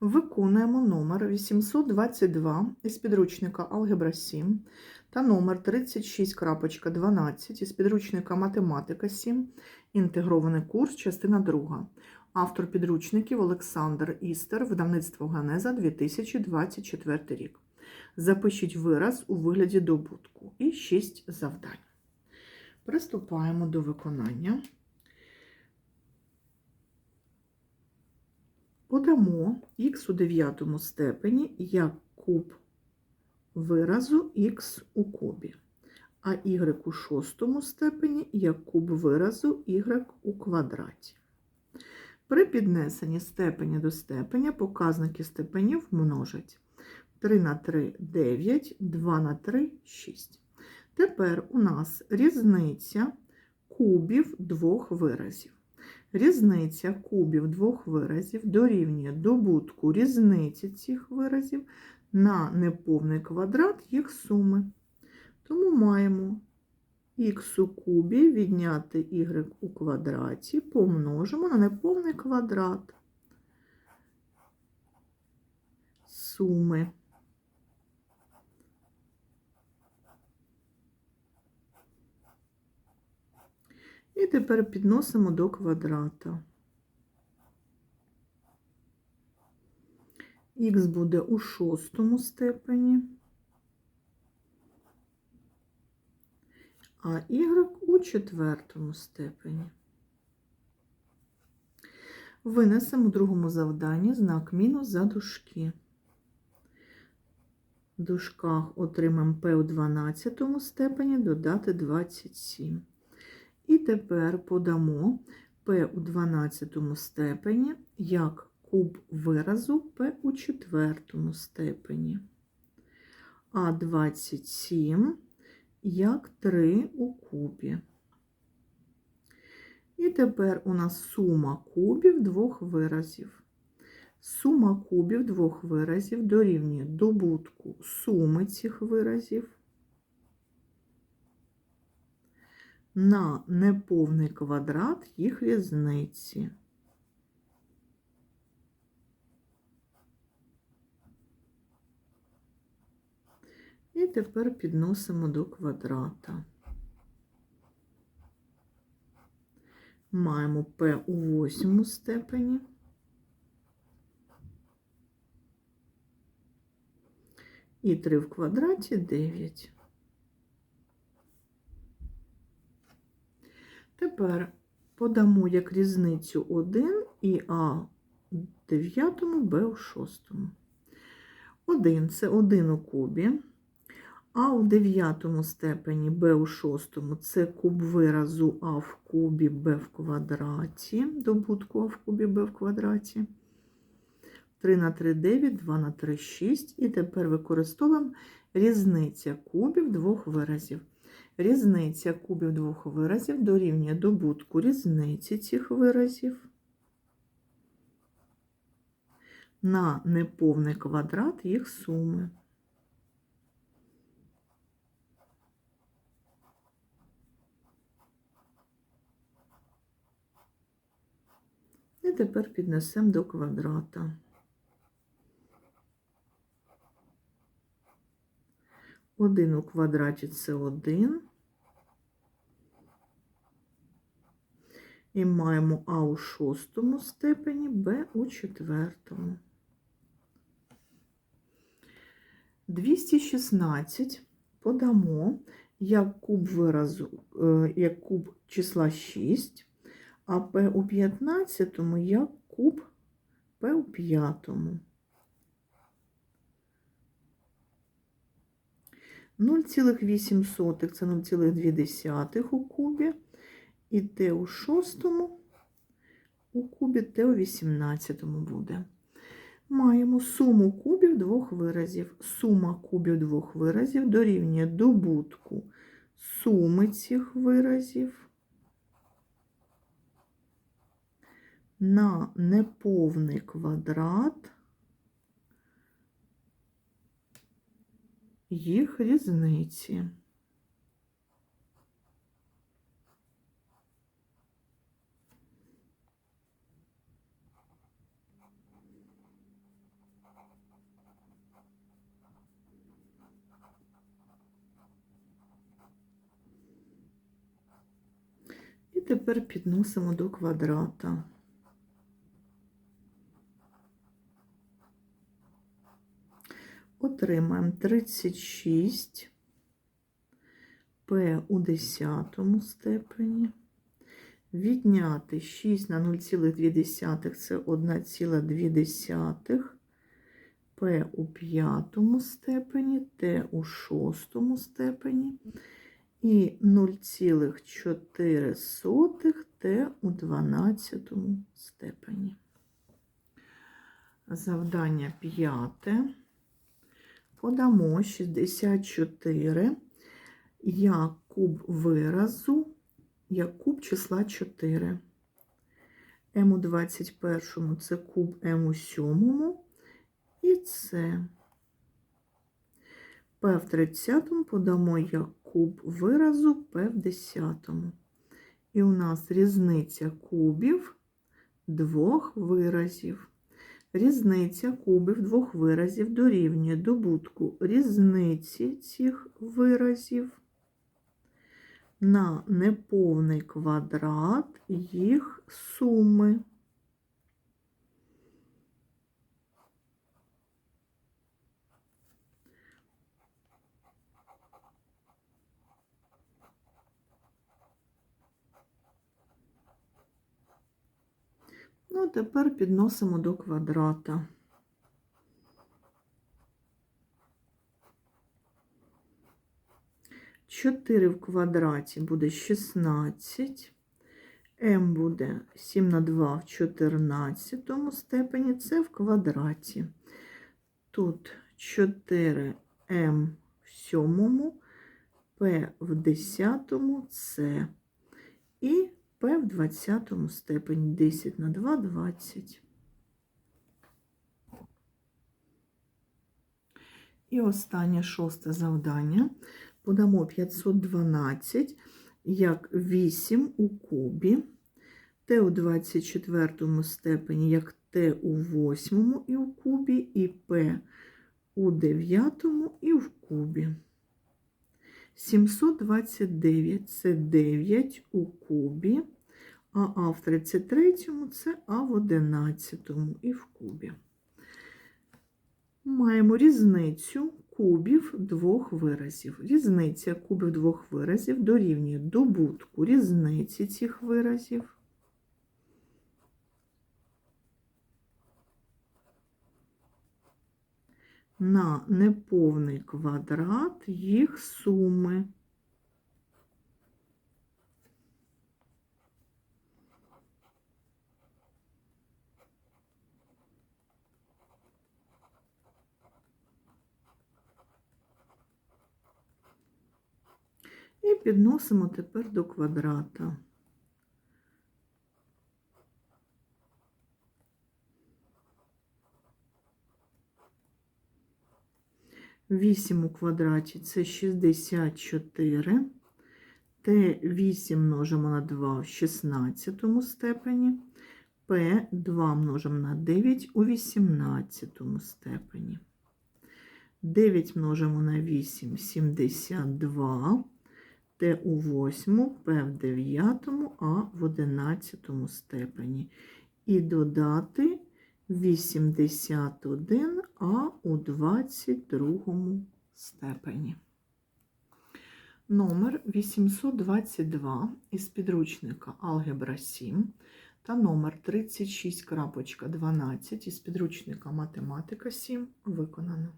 Виконуємо номер 822 із підручника Алгебра 7 та номер 36.12 із підручника Математика 7, інтегрований курс, частина 2. Автор підручників Олександр Істер, видавництво Ганеза 2024 рік. Запишіть вираз у вигляді добутку і 6 завдань. Приступаємо до виконання. Подамо х у дев'ятому степені як куб виразу х у кубі, а y у шостому степені як куб виразу y у квадраті. При піднесенні степені до степеня показники степенів множать 3 на 3 – 9, 2 на 3 – 6. Тепер у нас різниця кубів двох виразів. Різниця кубів двох виразів дорівнює добутку різниці цих виразів на неповний квадрат їх суми. Тому маємо х у кубі відняти y у квадраті, помножимо на неповний квадрат суми. І тепер підносимо до квадрата. Х буде у шостому степені, а y у четвертому степені. Винесемо у другому завданні знак мінус за дужки. В дужках отримаємо p у 12 степені додати 27. І тепер подамо p у 12 степені як куб виразу p у четвертому степені, а 27 як 3 у кубі. І тепер у нас сума кубів двох виразів. Сума кубів двох виразів дорівнює добутку суми цих виразів на неповний квадрат їх різниці. І тепер підносимо до квадрата. Маємо p у восьмому степені. І 3 в квадраті 9. Тепер подамо як різницю 1 і А в 9, Б у 6. 1 це 1 у кубі, А у 9 степені Б у 6 це куб виразу А в кубі Б в квадраті, добутку А в кубі Б в квадраті. 3 на 3 – 9, 2 на 3 – 6. І тепер використовуємо різниця кубів двох виразів. Різниця кубів двох виразів дорівнює добутку різниці цих виразів на неповний квадрат їх суми. І тепер піднесемо до квадрата. Один у квадраті це один. І маємо А у шостому степені, Б у четвертому. 216 подамо як куб виразу, е, як куб числа 6, а П у 15 як куб П у п'ятому. 0,8 це 0,2 у кубі, і Т у шостому у кубі Т у 18 буде. Маємо суму кубів двох виразів. Сума кубів двох виразів дорівнює добутку суми цих виразів на неповний квадрат їх різниці. Тепер підносимо до квадрата. Отримаємо 36 П у десятому степені. Відняти 6 на 0,2 це 1,2. П у п'ятому степені, Т у шостому степені і 0,4 Т у 12 степені. Завдання п'яте. Подамо 64 як куб виразу, як куб числа 4. М у 21 це куб М у 7 і це. П в 30 подамо як куб виразу П в 10. І у нас різниця кубів двох виразів. Різниця кубів двох виразів дорівнює добутку різниці цих виразів на неповний квадрат їх суми. Ну, тепер підносимо до квадрата. Чотири в квадраті буде 16. М буде 7 на 2 в 14 степені, це в квадраті. Тут 4М в 7, П в 10, С. І П в 20 степені 10 на 2 20. І останнє шосте завдання. Подамо 512 як 8 у кубі, Т у 24 степені як Т у 8 і у кубі, і П у 9 і в кубі. 729 це 9 у кубі, а А в 33 це А в 11 і в кубі. Маємо різницю кубів двох виразів. Різниця кубів двох виразів дорівнює добутку різниці цих виразів. На неповний квадрат їх суми. І підносимо тепер до квадрата. Вісім у квадраті це 64. Т8 множимо на 2 в 16 степені. П2 множимо на 9 у 18 степені. 9 множимо на 8 72. Т у восьму, П в дев'ятому, А в одинадцятому степені. І додати 81 А у 22 степені. Номер 822 із підручника Алгебра 7 та номер 36.12 із підручника Математика 7 виконано.